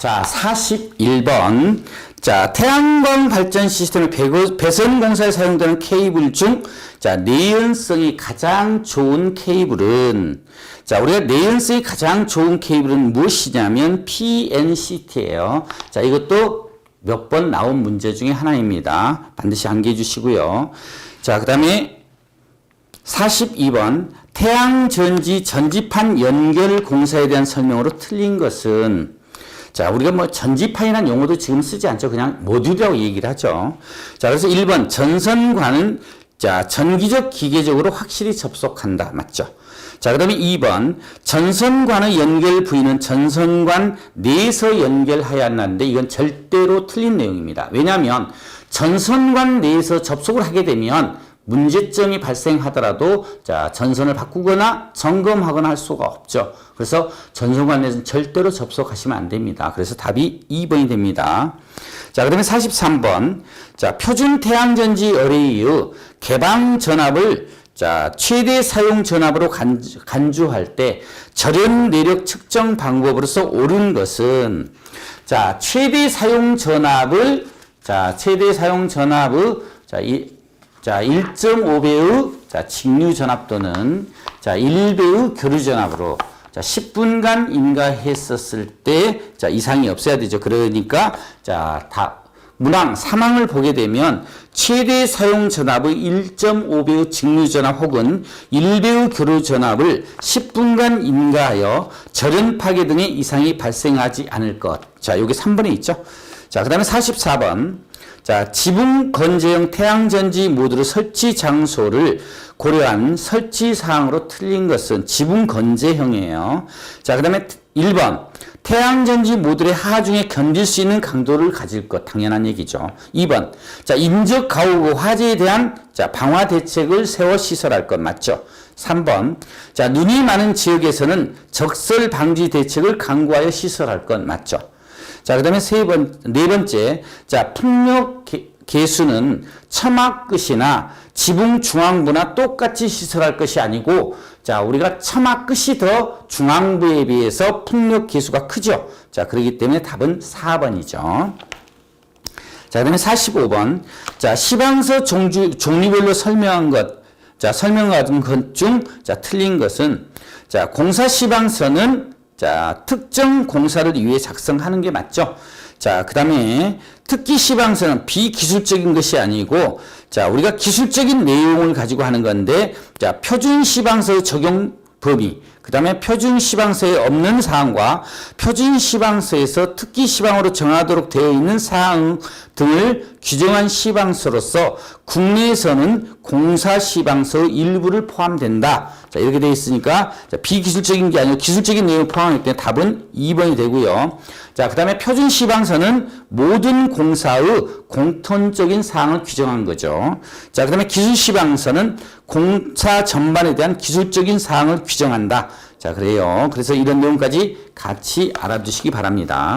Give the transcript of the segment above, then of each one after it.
자, 41번. 자, 태양광 발전 시스템의 배선 공사에 사용되는 케이블 중, 자, 내연성이 가장 좋은 케이블은, 자, 우리가 내연성이 가장 좋은 케이블은 무엇이냐면 PNCT예요. 자, 이것도 몇 번 나온 문제 중에 하나입니다. 반드시 암기해 주시고요. 자, 그 다음에 42번 태양전지 전지판 연결 공사에 대한 설명으로 틀린 것은 자, 우리가 뭐 전지판이라는 용어도 지금 쓰지 않죠. 그냥 모듈이라고 얘기를 하죠. 자, 그래서 1번 전선관은 자, 전기적 기계적으로 확실히 접속한다. 맞죠? 자, 그 다음에 2번 전선관의 연결 부위는 전선관 내에서 연결하여야 한다는데 이건 절대로 틀린 내용입니다. 왜냐하면 전선관 내에서 접속을 하게 되면 문제점이 발생하더라도 자 전선을 바꾸거나 점검하거나 할 수가 없죠. 그래서 전선관에서는 절대로 접속하시면 안 됩니다. 그래서 답이 2번이 됩니다. 자, 그다음에 43번. 자, 표준 태양전지 어레이의 개방 전압을 자, 최대 사용 전압으로 간주, 간주할 때 절연 내력 측정 방법으로서 옳은 것은 자, 최대 사용 전압을 자, 최대 사용 전압의 자, 이 자, 1.5배의 자, 직류 전압 또는 자, 1배의 교류 전압으로 자, 10분간 인가했었을 때 자, 이상이 없어야 되죠. 그러니까 자, 다 문항 3항을 보게 되면 최대 사용 전압의 1.5배의 직류 전압 혹은 1배의 교류 전압을 10분간 인가하여 절연 파괴 등의 이상이 발생하지 않을 것. 자, 여기 3번에 있죠. 자, 그다음에 44번. 자, 지붕 건재형 태양전지 모듈의 설치 장소를 고려한 설치 사항으로 틀린 것은 지붕 건재형이에요. 자, 그 다음에 1번. 태양전지 모듈의 하중에 견딜 수 있는 강도를 가질 것. 당연한 얘기죠. 2번. 자, 인적 가호구 화재에 대한 자, 방화 대책을 세워 시설할 것. 맞죠? 3번. 자, 눈이 많은 지역에서는 적설 방지 대책을 강구하여 시설할 것. 맞죠? 자, 그 다음에 세 번, 네 번째. 자, 풍력 개, 개수는 처막 끝이나 지붕 중앙부나 똑같이 시설할 것이 아니고, 자, 우리가 처막 끝이 더 중앙부에 비해서 풍력 개수가 크죠. 자, 그렇기 때문에 답은 4번이죠. 자, 그 다음에 45번. 자, 시방서 종주, 종류별로 설명한 것. 자, 설명받은 것 중, 자, 틀린 것은, 자, 공사 시방서는, 자, 특정 공사를 위해 작성하는 게 맞죠. 자, 그 다음에 특기 시방서는 비기술적인 것이 아니고, 자, 우리가 기술적인 내용을 가지고 하는 건데, 자, 표준 시방서의 적용 범위, 그 다음에 표준 시방서에 없는 사항과 표준 시방서에서 특기 시방으로 정하도록 되어 있는 사항 등을 규정한 시방서로서 국내에서는 공사 시방서 일부를 포함된다. 자, 이렇게 되어 있으니까 자, 비기술적인 게 아니고 기술적인 내용을 포함하기 때문에 답은 2번이 되고요. 자, 그 다음에 표준 시방서는 모든 공사의 공통적인 사항을 규정한 거죠. 자, 그 다음에 기술 시방서는 공사 전반에 대한 기술적인 사항을 규정한다. 자, 그래요. 그래서 이런 내용까지 같이 알아두시기 바랍니다.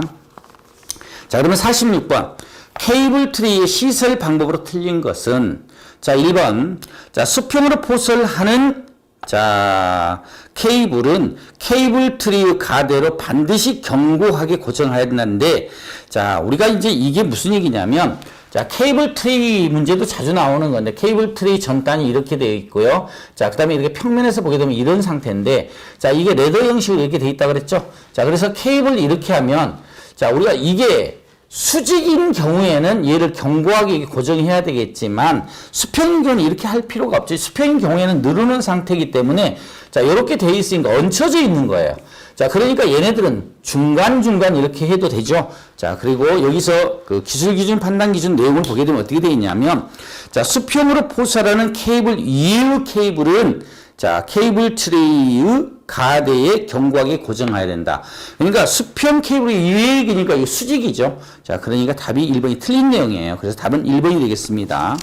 자, 그러면 46번. 케이블 트리의 시설 방법으로 틀린 것은 자, 1번. 자, 수평으로 포설하는 자, 케이블은 케이블 트리의 가대로 반드시 견고하게 고정해야 된다는데 자, 우리가 이제 이게 무슨 얘기냐면 자, 케이블 트레이 문제도 자주 나오는 건데, 케이블 트레이 전단이 이렇게 되어 있고요. 자, 그 다음에 이렇게 평면에서 보게 되면 이런 상태인데, 자, 이게 레더 형식으로 이렇게 되어 있다 그랬죠? 자, 그래서 케이블 이렇게 하면, 자, 우리가 이게 수직인 경우에는 얘를 견고하게 고정해야 되겠지만, 수평인 경우는 이렇게 할 필요가 없죠. 수평인 경우에는 누르는 상태이기 때문에, 자, 이렇게 되어 있으니까 얹혀져 있는 거예요. 자, 그러니까 얘네들은 중간중간 이렇게 해도 되죠. 자, 그리고 여기서 그 기술 기준, 판단 기준 내용을 보게 되면 어떻게 되어 있냐면, 자, 수평으로 포설하는 케이블 이외의 케이블은 자, 케이블 트레이의 가대에 견고하게 고정해야 된다. 그러니까 수평 케이블 이외의 기니까 이게 수직이죠. 자, 그러니까 답이 1번이 틀린 내용이에요. 그래서 답은 1번이 되겠습니다.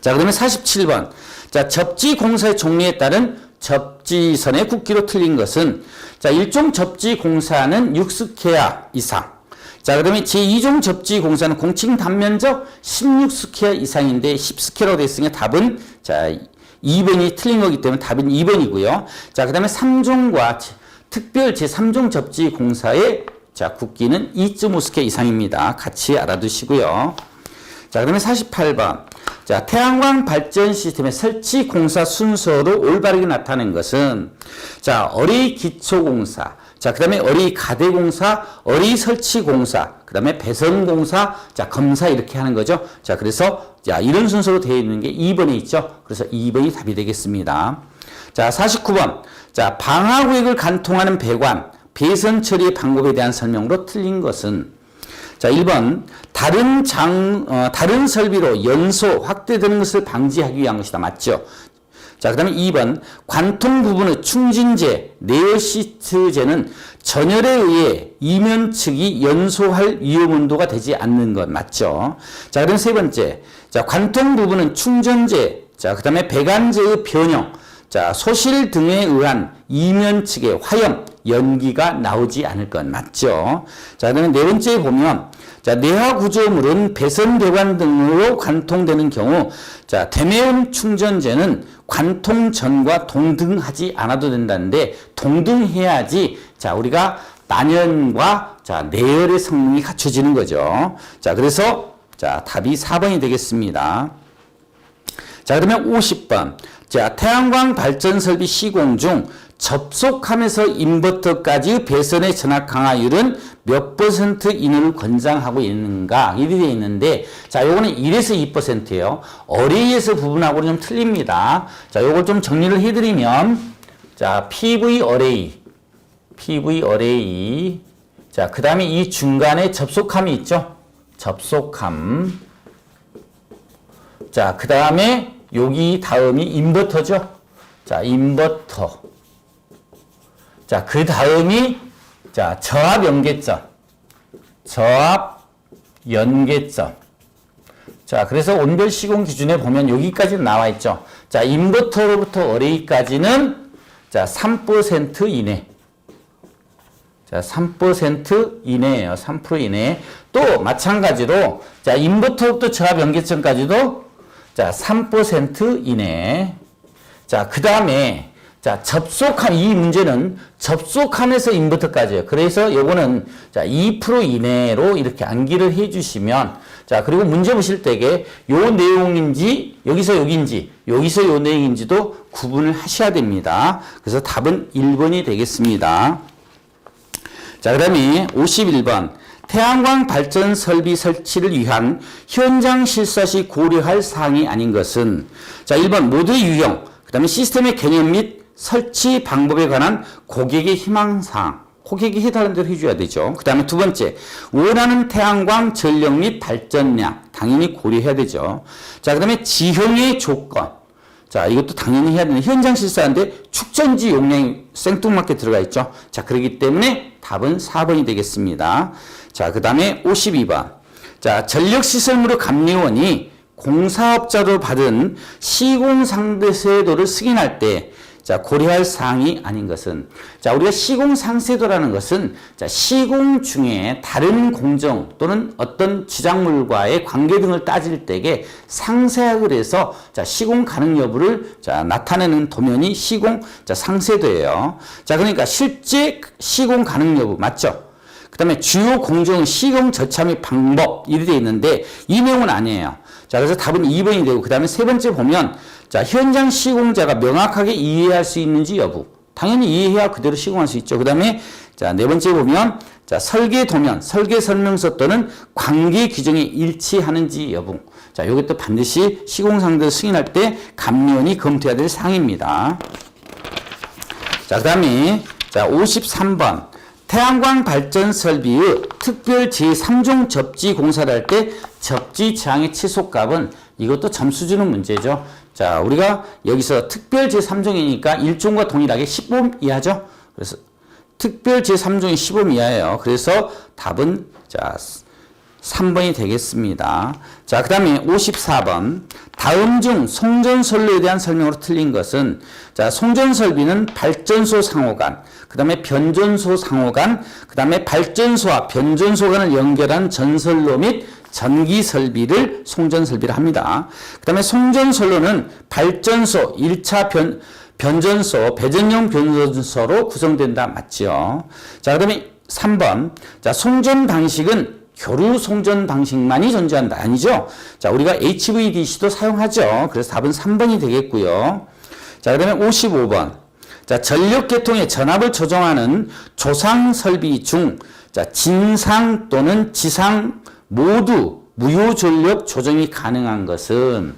자, 그러면 47번. 자, 접지 공사의 종류에 따른 접지선의 굵기로 틀린 것은 자, 일종 접지 공사는 6스퀘어 이상. 자, 그러면 제2종 접지 공사는 공칭 단면적 16스퀘어 이상인데 10스퀘어로 되어 있으니 답은 자, 2번이 틀린 거기 때문에 답은 2번이고요. 자, 그 다음에 3종과 특별 제3종 접지 공사의 자, 굵기는 2.5스케 이상입니다. 같이 알아두시고요. 자, 그러면 48번. 자, 태양광 발전 시스템의 설치 공사 순서로 올바르게 나타낸 것은 자, 어리 기초 공사, 자, 그 다음에 어리 가대 공사, 어리 설치 공사, 그 다음에 배선 공사, 자, 검사 이렇게 하는 거죠. 자, 그래서 자, 이런 순서로 되어 있는 게 2번에 있죠. 그래서 2번이 답이 되겠습니다. 자, 49번. 자, 방화구역을 간통하는 배관, 배선 처리의 방법에 대한 설명으로 틀린 것은 자, 1번. 다른 장, 어, 다른 설비로 연소, 확대되는 것을 방지하기 위한 것이다. 맞죠? 자, 그 다음에 2번. 관통 부분의 충진재, 네오시트재는 전열에 의해 이면 측이 연소할 위험 온도가 되지 않는 것. 맞죠? 자, 그럼 세 번째. 자, 관통 부분은 충전재, 자, 그 다음에 배관재의 변형, 자, 소실 등에 의한 이면 측의 화염, 연기가 나오지 않을 것 맞죠? 자, 그러면 네 번째 보면 자, 내화 구조물은 배선 배관 등으로 관통되는 경우 자, 대매운 충전재는 관통 전과 동등하지 않아도 된다는데 동등해야지 자, 우리가 난연과 자, 내열의 성능이 갖춰지는 거죠. 자, 그래서 자, 답이 4번이 되겠습니다. 자, 그러면 50번. 자, 태양광 발전 설비 시공 중 접속하면서 인버터까지 배선의 전압 강화율은 몇 퍼센트 이내를 권장하고 있는가? 이리 되어 있는데, 자, 요거는 1에서 2%예요. 어레이에서 부분하고는 좀 틀립니다. 자, 요걸 좀 정리를 해드리면, 자, PV 어레이, PV 어레이. 자, 그 다음에 이 중간에 접속함이 있죠? 접속함. 자, 그 다음에 여기 다음이 인버터죠? 자, 인버터. 자, 그 다음이 자, 저압 연계점. 저압 연계점. 자, 그래서 온별 시공 기준에 보면 여기까지 나와 있죠. 자, 인버터로부터 어레이까지는 자, 3% 이내. 자, 3% 이내예요. 3% 이내. 또 마찬가지로 자, 인버터부터 저압 연계점까지도 자, 3% 이내. 자, 그다음에 자, 접속한 이 문제는 접속함에서 인버터까지예요. 그래서 요거는 자, 2% 이내로 이렇게 암기를 해 주시면 자, 그리고 문제 보실 때에 요 내용인지 여기서 여기인지 여기서 요 내용인지도 구분을 하셔야 됩니다. 그래서 답은 1번이 되겠습니다. 자, 그 다음에 51번. 태양광 발전 설비 설치를 위한 현장 실사 시 고려할 사항이 아닌 것은 자, 1번 모두의 유형, 그 다음에 시스템의 개념 및 설치 방법에 관한 고객의 희망사항, 고객이 해달라는 대로 해줘야 되죠. 그 다음에 두 번째, 원하는 태양광 전력 및 발전량, 당연히 고려해야 되죠. 자, 그 다음에 지형의 조건, 자, 이것도 당연히 해야 되는 현장 실사인데 축전지 용량이 생뚱맞게 들어가 있죠. 자, 그렇기 때문에 답은 4번이 되겠습니다. 자, 그 다음에 52번. 자, 전력시설물의 감리원이 공사업자로 받은 시공상대세도를 승인할 때 자, 고려할 사항이 아닌 것은 자, 우리가 시공 상세도라는 것은 자, 시공 중에 다른 공정 또는 어떤 지작물과의 관계 등을 따질 때에 상세학을 해서 자, 시공 가능 여부를 자, 나타내는 도면이 시공 자, 상세도예요. 자, 그러니까 실제 시공 가능 여부 맞죠? 그 다음에 주요 공정 시공 및 방법 이렇게 되어 있는데 이 내용은 아니에요. 자, 그래서 답은 2번이 되고 그 다음에 세 번째 보면 자, 현장 시공자가 명확하게 이해할 수 있는지 여부. 당연히 이해해야 그대로 시공할 수 있죠. 그 다음에 자, 네 번째 보면 자, 설계 도면, 설계 설명서 또는 관계 규정에 일치하는지 여부. 자, 이것도 반드시 시공상들 승인할 때 감리원이 검토해야 될 사항입니다. 자, 그 다음에 자, 53번. 태양광 발전 설비의 특별 제3종 접지 공사를 할 때 접지 저항의 치솟값은 이것도 점수 주는 문제죠. 자, 우리가 여기서 특별 제3종이니까 1종과 동일하게 10옴 이하죠. 그래서 특별 제3종이 10옴 이하예요. 그래서 답은 자, 3번이 되겠습니다. 자, 그 다음에 54번. 다음 중 송전설비에 대한 설명으로 틀린 것은, 자, 송전설비는 발전소 상호간, 그 다음에 변전소 상호간, 그 다음에 발전소와 변전소 간을 연결한 전선로 및 전기 설비를 송전 설비를 합니다. 그 다음에 송전 선로는 발전소 1차 변, 변전소, 배전용 변전소로 구성된다. 맞죠? 자, 그 다음에 3번. 자, 송전 방식은 교류 송전 방식만이 존재한다. 아니죠? 자, 우리가 HVDC도 사용하죠. 그래서 답은 3번이 되겠고요. 자, 그다음에 55번. 자, 전력 계통의 전압을 조정하는 조상 설비 중 자, 진상 또는 지상 모두 무효 전력 조정이 가능한 것은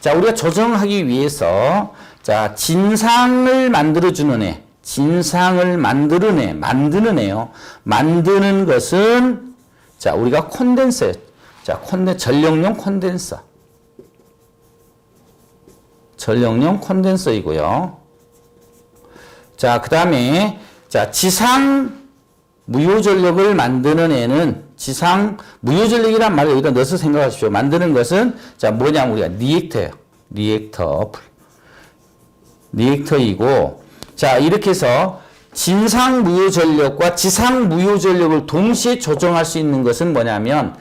자, 우리가 조정하기 위해서 자, 진상을 만들어 주는 애, 진상을 만드는 애, 만드는 애요. 만드는 것은 자, 우리가 콘덴서. 자, 콘덴 전력용 콘덴서. 전력용 콘덴서이고요. 자, 그다음에 자, 지상 무효 전력을 만드는 애는 지상 무효 전력이란 말을 여기다 넣어서 생각하십시오. 만드는 것은 자, 뭐냐면 우리가 리액터예요. 리액터. 리액터이고 자, 이렇게 해서 진상 무효 전력과 지상 무효 전력을 동시에 조정할 수 있는 것은 뭐냐면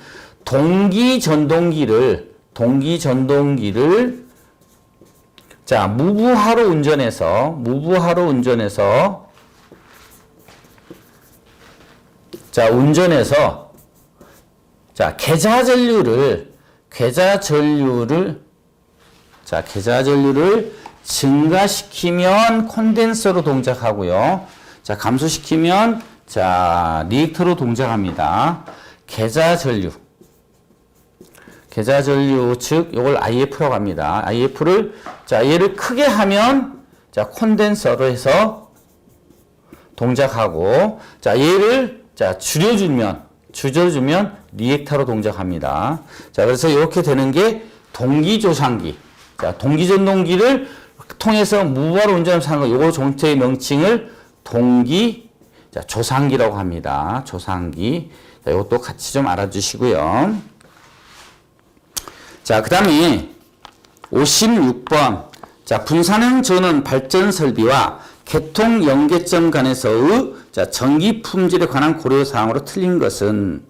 동기 전동기를 동기 전동기를 자, 무부하로 운전해서 무부하로 운전해서 자, 운전해서 자, 계좌 전류를 계좌 전류를 자, 계좌 전류를 증가시키면 콘덴서로 동작하고요. 자, 감소시키면 자, 리액터로 동작합니다. 계좌 전류. 계좌 전류 즉 요걸 IF라고 합니다. IF를 자, 얘를 크게 하면 자, 콘덴서로 해서 동작하고 자, 얘를 자, 줄여 주면 줄여 주면 리액터로 동작합니다. 자, 그래서 이렇게 되는 게 동기 조상기. 자, 동기 전동기를 통해서 무바로 운전하면서 하는 거, 요거 종체의 명칭을 동기, 자, 조상기라고 합니다. 조상기. 자, 이것도 같이 좀 알아주시고요. 자, 그 다음에 56번. 자, 분산형 전원 발전 설비와 개통 연계점 간에서의 자, 전기 품질에 관한 고려 사항으로 틀린 것은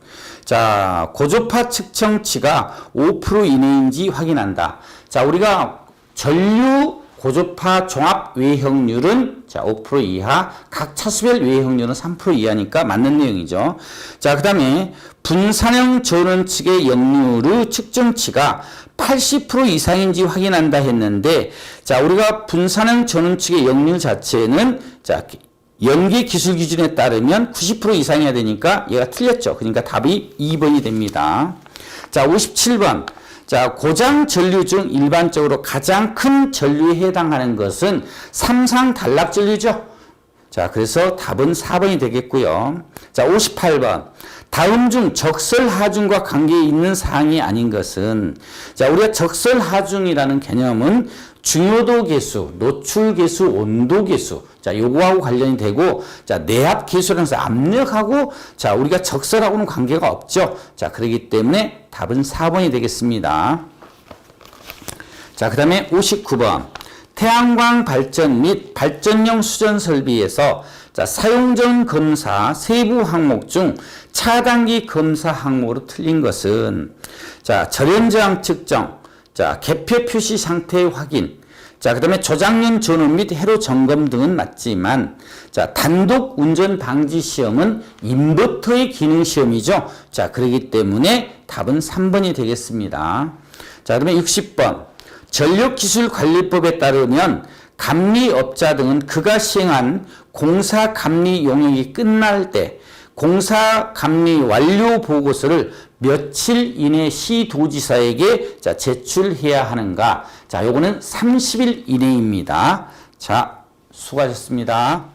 자, 고조파 측정치가 5% 이내인지 확인한다. 자, 우리가 전류 고조파 종합 외형률은 자, 5% 이하, 각 차수별 외형률은 3% 이하니까 맞는 내용이죠. 자, 그 다음에 분산형 전원 측의 역률의 측정치가 80% 이상인지 확인한다 했는데 자, 우리가 분산형 전원 측의 역률 자체는 자, 연계 기술 기준에 따르면 90% 이상이어야 되니까 얘가 틀렸죠. 그러니까 답이 2번이 됩니다. 자, 57번. 자, 고장 전류 중 일반적으로 가장 큰 전류에 해당하는 것은 삼상 단락 전류죠. 자, 그래서 답은 4번이 되겠고요. 자, 58번. 다음 중 적설 하중과 관계 있는 사항이 아닌 것은 자, 우리가 적설 하중이라는 개념은 중요도 계수, 노출 계수, 온도 계수. 자, 요거하고 관련이 되고 자, 내압 계수라서 압력하고 자, 우리가 적설하고는 관계가 없죠. 자, 그렇기 때문에 답은 4번이 되겠습니다. 자, 그 다음에 59번. 태양광 발전 및 발전용 수전 설비에서 자, 사용 전 검사 세부 항목 중 차단기 검사 항목으로 틀린 것은 자, 절연저항 측정, 자, 개표 표시 상태 확인, 자, 그 다음에 조작용 전원 및 회로 점검 등은 맞지만, 자, 단독 운전 방지 시험은 인버터의 기능 시험이죠. 자, 그렇기 때문에 답은 3번이 되겠습니다. 자, 그러면 60번. 전력기술관리법에 따르면 감리업자 등은 그가 시행한 공사 감리 용역이 끝날 때 공사 감리 완료 보고서를 며칠 이내 시도지사에게 자, 제출해야 하는가? 자, 요거는 30일 이내입니다. 자, 수고하셨습니다.